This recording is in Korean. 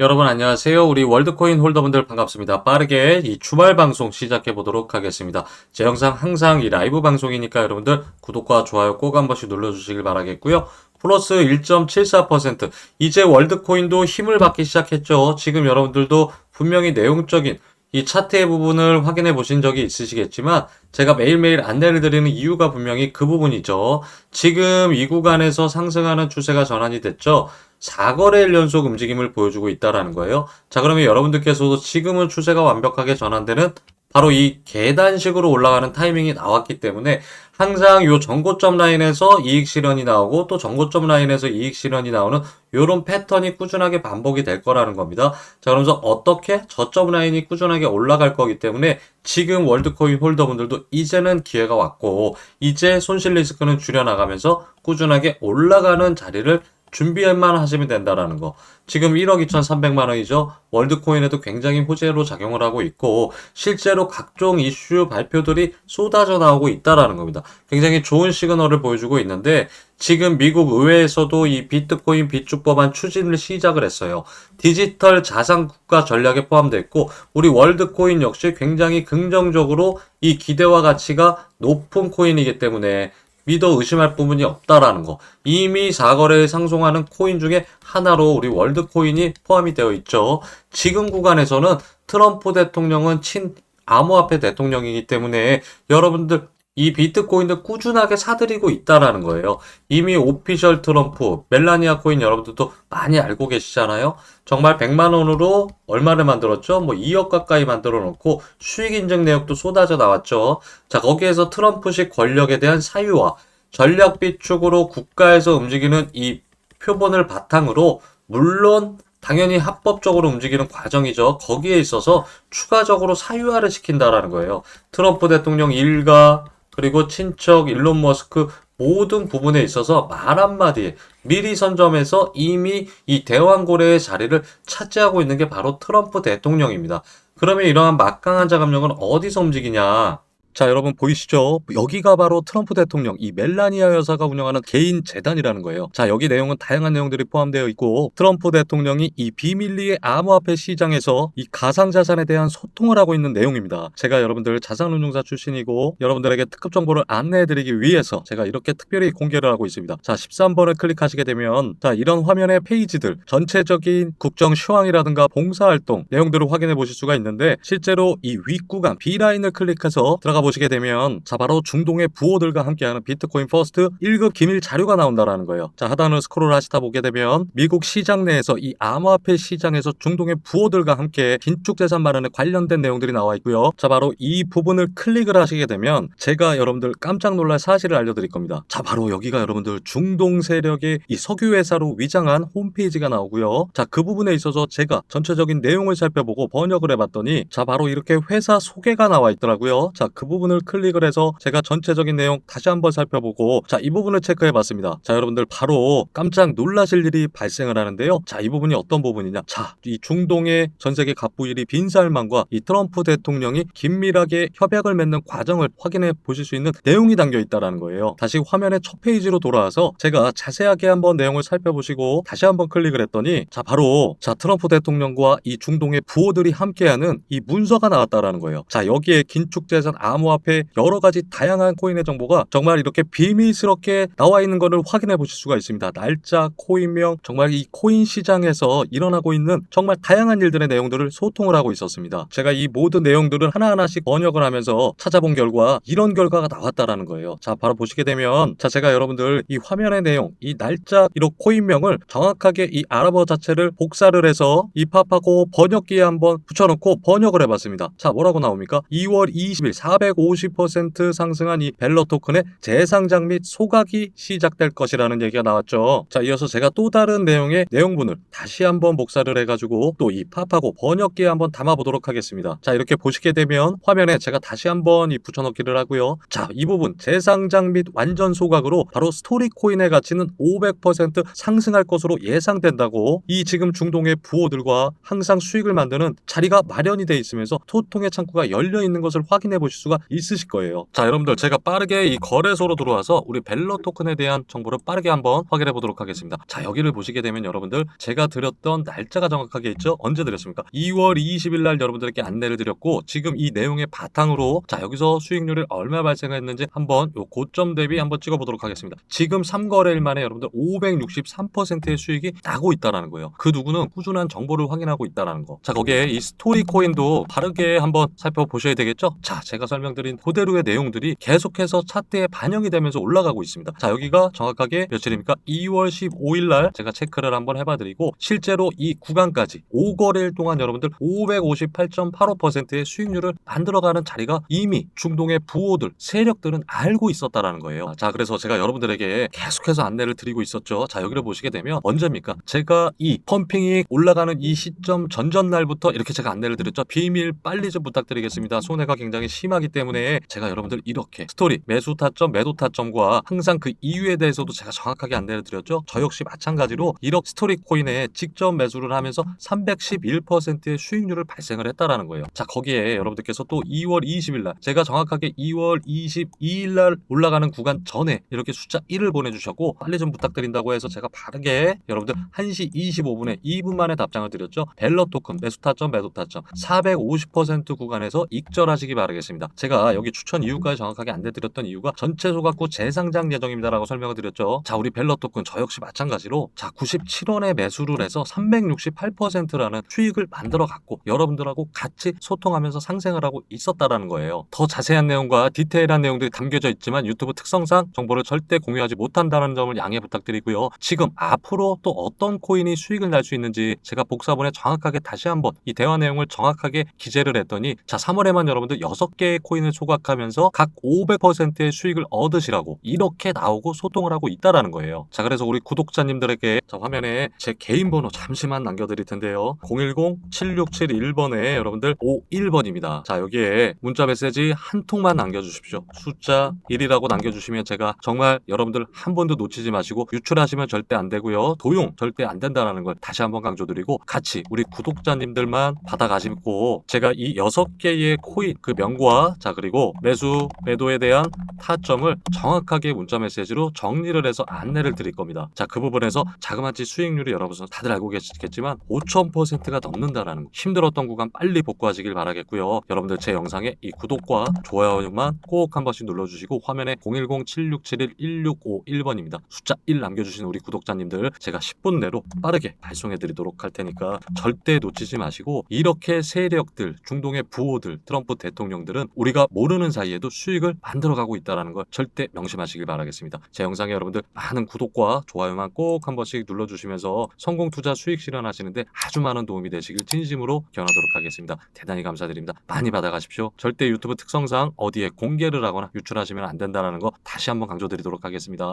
여러분 안녕하세요. 우리 월드코인 홀더분들 반갑습니다. 빠르게 이 주말 방송 시작해 보도록 하겠습니다. 제 영상 항상 이 라이브 방송이니까 여러분들 구독과 좋아요 꼭 한 번씩 눌러주시길 바라겠고요. 플러스 1.74% 이제 월드코인도 힘을 받기 시작했죠. 지금 여러분들도 분명히 내용적인 이 차트의 부분을 확인해 보신 적이 있으시겠지만 제가 매일매일 안내를 드리는 이유가 분명히 그 부분이죠. 지금 이 구간에서 상승하는 추세가 전환이 됐죠. 4거래일 연속 움직임을 보여주고 있다라는 거예요. 자, 그러면 여러분들께서도 지금은 추세가 완벽하게 전환되는 바로 이 계단식으로 올라가는 타이밍이 나왔기 때문에 항상 요 전고점 라인에서 이익 실현이 나오고 또 전고점 라인에서 이익 실현이 나오는 요런 패턴이 꾸준하게 반복이 될 거라는 겁니다. 자, 그러면서 어떻게 저점 라인이 꾸준하게 올라갈 거기 때문에 지금 월드코인 홀더분들도 이제는 기회가 왔고 이제 손실 리스크는 줄여나가면서 꾸준하게 올라가는 자리를 준비만 하시면 된다라는 거. 지금 1억 2,300만 원이죠. 월드코인에도 굉장히 호재로 작용을 하고 있고 실제로 각종 이슈 발표들이 쏟아져 나오고 있다라는 겁니다. 굉장히 좋은 시그널을 보여주고 있는데 지금 미국 의회에서도 이 비트코인 비축 법안 추진을 시작을 했어요. 디지털 자산 국가 전략에 포함됐고 우리 월드코인 역시 굉장히 긍정적으로 이 기대와 가치가 높은 코인이기 때문에 믿어 의심할 부분이 없다라는 거. 이미 4거래에 상승하는 코인 중에 하나로 우리 월드코인이 포함이 되어 있죠. 지금 구간에서는 트럼프 대통령은 친 암호화폐 대통령이기 때문에 여러분들 이 비트코인을 꾸준하게 사들이고 있다라는 거예요. 이미 오피셜 트럼프, 멜라니아 코인 여러분들도 많이 알고 계시잖아요. 정말 100만 원으로 얼마를 만들었죠? 뭐 2억 가까이 만들어 놓고 수익 인증 내역도 쏟아져 나왔죠. 자, 거기에서 트럼프식 권력에 대한 사유와 전략 비축으로 국가에서 움직이는 이 표본을 바탕으로 물론 당연히 합법적으로 움직이는 과정이죠. 거기에 있어서 추가적으로 사유화를 시킨다라는 거예요. 트럼프 대통령 일가 그리고 친척 일론 머스크 모든 부분에 있어서 말 한마디에 미리 선점해서 이미 이 대왕고래의 자리를 차지하고 있는 게 바로 트럼프 대통령입니다. 그러면 이러한 막강한 자금력은 어디서 움직이냐? 자, 여러분 보이시죠? 여기가 바로 트럼프 대통령, 이 멜라니아 여사가 운영하는 개인 재단이라는 거예요. 자, 여기 내용은 다양한 내용들이 포함되어 있고, 트럼프 대통령이 이 비밀리의 암호화폐 시장에서 이 가상 자산에 대한 소통을 하고 있는 내용입니다. 제가 여러분들 자산 운용사 출신이고, 여러분들에게 특급 정보를 안내해 드리기 위해서 제가 이렇게 특별히 공개를 하고 있습니다. 자, 13번을 클릭하시게 되면, 자, 이런 화면의 페이지들, 전체적인 국정 시황이라든가 봉사 활동 내용들을 확인해 보실 수가 있는데, 실제로 이 윗구간 B라인을 클릭해서 들어가 보시 게 되면 자 바로 중동의 부호들과 함께하는 비트코인 퍼스트 1급 기밀 자료가 나온다라는 거예요. 자 하단을 스크롤 하시다 보게 되면 미국 시장 내에서 이 암호화폐 시장에서 중동의 부호들과 함께 긴축 재산 마련에 관련된 내용들이 나와 있고요. 자 바로 이 부분을 클릭을 하시게 되면 제가 여러분들 깜짝 놀랄 사실을 알려드릴 겁니다. 자 바로 여기가 여러분들 중동 세력의 이 석유 회사로 위장한 홈페이지가 나오고요. 자 그 부분에 있어서 제가 전체적인 내용을 살펴보고 번역을 해봤더니 자 바로 이렇게 회사 소개가 나와 있더라고요. 자그 부분 을 클릭을 해서 제가 전체적인 내용 다시 한번 살펴보고 자 이 부분을 체크해 봤습니다. 자 여러분들 바로 깜짝 놀라실 일이 발생을 하는데요. 자 이 부분이 어떤 부분이냐? 자 이 중동의 전 세계 갑부 1위 빈살만과 이 트럼프 대통령이 긴밀하게 협약을 맺는 과정을 확인해 보실 수 있는 내용이 담겨 있다라는 거예요. 다시 화면의 첫 페이지로 돌아와서 제가 자세하게 한번 내용을 살펴보시고 다시 한번 클릭을 했더니 자 바로 자 트럼프 대통령과 이 중동의 부호들이 함께하는 이 문서가 나왔다라는 거예요. 자 여기에 긴축재산 암호 화폐 여러 가지 다양한 코인의 정보가 정말 이렇게 비밀스럽게 나와 있는 것을 확인해 보실 수가 있습니다. 날짜, 코인명, 정말 이 코인 시장에서 일어나고 있는 정말 다양한 일들의 내용들을 소통을 하고 있었습니다. 제가 이 모든 내용들을 하나하나씩 번역을 하면서 찾아본 결과 이런 결과가 나왔다라는 거예요. 자, 바로 보시게 되면 자, 제가 여러분들 이 화면의 내용, 이 날짜, 이런 코인명을 정확하게 이 아랍어 자체를 복사를 해서 입합하고 번역기에 한번 붙여놓고 번역을 해봤습니다. 자, 뭐라고 나옵니까? 2월 20일 450% 상승한 이 벨러 토큰의 재상장 및 소각이 시작될 것이라는 얘기가 나왔죠. 자, 이어서 제가 또 다른 내용의 내용분을 다시 한번 복사를 해가지고 또 입합하고 번역기에 한번 담아보도록 하겠습니다. 자, 이렇게 보시게 되면 화면에 제가 다시 한번 이 붙여넣기를 하고요. 자, 이 부분 재상장 및 완전 소각으로 바로 스토리 코인의 가치는 500% 상승할 것으로 예상된다고 이 지금 중동의 부호들과 항상 수익을 만드는 자리가 마련이 돼 있으면서 소통의 창구가 열려 있는 것을 확인해 보실 수가 있으실 거예요. 자, 여러분들 제가 빠르게 이 거래소로 들어와서 우리 벨러 토큰에 대한 정보를 빠르게 한번 확인해 보도록 하겠습니다. 자, 여기를 보시게 되면 여러분들 제가 드렸던 날짜가 정확하게 있죠? 언제 드렸습니까? 2월 20일 날 여러분들께 안내를 드렸고 지금 이 내용의 바탕으로 자, 여기서 수익률이 얼마 발생했는지 한번 요 고점 대비 한번 찍어 보도록 하겠습니다. 지금 3거래일 만에 여러분들 563%의 수익이 나고 있다라는 거예요. 그 누구는 꾸준한 정보를 확인하고 있다라는 거. 자, 거기에 이 스토리 코인도 바르게 한번 살펴보셔야 되겠죠? 자, 제가 설명 드린 그대로의 내용들이 계속해서 차트에 반영이 되면서 올라가고 있습니다. 자, 여기가 정확하게 며칠입니까? 2월 15일 날 제가 체크를 한번 해봐 드리고 실제로 이 구간까지 5거래일 동안 여러분들 558.85%의 수익률을 만들어가는 자리가 이미 중동의 부호들, 세력들은 알고 있었다라는 거예요. 자, 그래서 제가 여러분들에게 계속해서 안내를 드리고 있었죠. 자, 여기를 보시게 되면 언제입니까? 제가 이 펌핑이 올라가는 이 시점 전전 날부터 이렇게 제가 안내를 드렸죠. 비밀 빨리 좀 부탁드리겠습니다. 손해가 굉장히 심하기 때문에 제가 여러분들 이렇게 스토리 매수 타점, 매도 타점과 항상 그 이유에 대해서도 제가 정확하게 안내를 드렸죠. 저 역시 마찬가지로 1억 스토리 코인에 직접 매수를 하면서 311%의 수익률을 발생을 했다라는 거예요. 자, 거기에 여러분들께서 또 2월 20일 날 제가 정확하게 2월 22일 날 올라가는 구간 전에 이렇게 숫자 1을 보내주셨고 빨리 좀 부탁드린다고 해서 제가 바르게 여러분들 1시 25분에 2분 만에 답장을 드렸죠. 벨러 토큰 매수 타점 매도 타점 450% 구간에서 익절하시기 바라겠습니다. 제가 여기 추천 이유까지 정확하게 안내드렸던 이유가 전체 소각구 재상장 예정입니다라고 설명을 드렸죠. 자 우리 벨러 토큰 저 역시 마찬가지로 자 97원에 매수를 해서 368%라는 수익을 만들어 갖고 여러분들하고 같이 소통하면서 상생을 하고 있었다라는 거예요. 더 자세한 내용과 디테일한 내용들이 담겨져 있지만 유튜브 특성상 정보를 절대 공유하지 못한다는 점을 양해 부탁드리고요. 지금 앞으로 또 어떤 코인이 수익을 날 수 있는지 제가 복사본에 정확하게 다시 한번 이 대화 내용을 정확하게 기재를 했더니 자 3월에만 여러분들 6개의 코인 을 소각하면서 각 500%의 수익을 얻으시라고 이렇게 나오고 소통을 하고 있다라는 거예요. 자 그래서 우리 구독자님들에게 자 화면에 제 개인 번호 잠시만 남겨드릴 텐데요. 010-7671번에 여러분들 51번입니다. 자 여기에 문자 메시지 한 통만 남겨주십시오. 숫자 1이라고 남겨주시면 제가 정말 여러분들 한 번도 놓치지 마시고 유출하시면 절대 안 되고요. 도용 절대 안 된다는 걸 다시 한번 강조드리고 같이 우리 구독자님들만 받아가시고 제가 이 여섯 개의 코인 그 명과 자 그리고 매수 매도에 대한 타점을 정확하게 문자 메시지로 정리를 해서 안내를 드릴 겁니다. 자 그 부분에서 자그마치 수익률이 여러분 다들 알고 계시겠지만 5,000%가 넘는다라는 거. 힘들었던 구간 빨리 복구하시길 바라겠고요. 여러분들 제 영상에 이 구독과 좋아요만 꼭 한 번씩 눌러주시고 화면에 010-7671-1651번입니다. 숫자 1 남겨주시는 우리 구독자님들 제가 10분 내로 빠르게 발송해드리도록 할 테니까 절대 놓치지 마시고 이렇게 세력들, 중동의 부호들, 트럼프 대통령들은 우리가 모르는 사이에도 수익을 만들어가고 있다는 걸 절대 명심하시길 바라겠습니다. 제 영상에 여러분들 많은 구독과 좋아요만 꼭 한 번씩 눌러주시면서 성공 투자 수익 실현하시는데 아주 많은 도움이 되시길 진심으로 기원하도록 하겠습니다. 대단히 감사드립니다. 많이 받아가십시오. 절대 유튜브 특성상 어디에 공개를 하거나 유출하시면 안 된다는 거 다시 한번 강조드리도록 하겠습니다.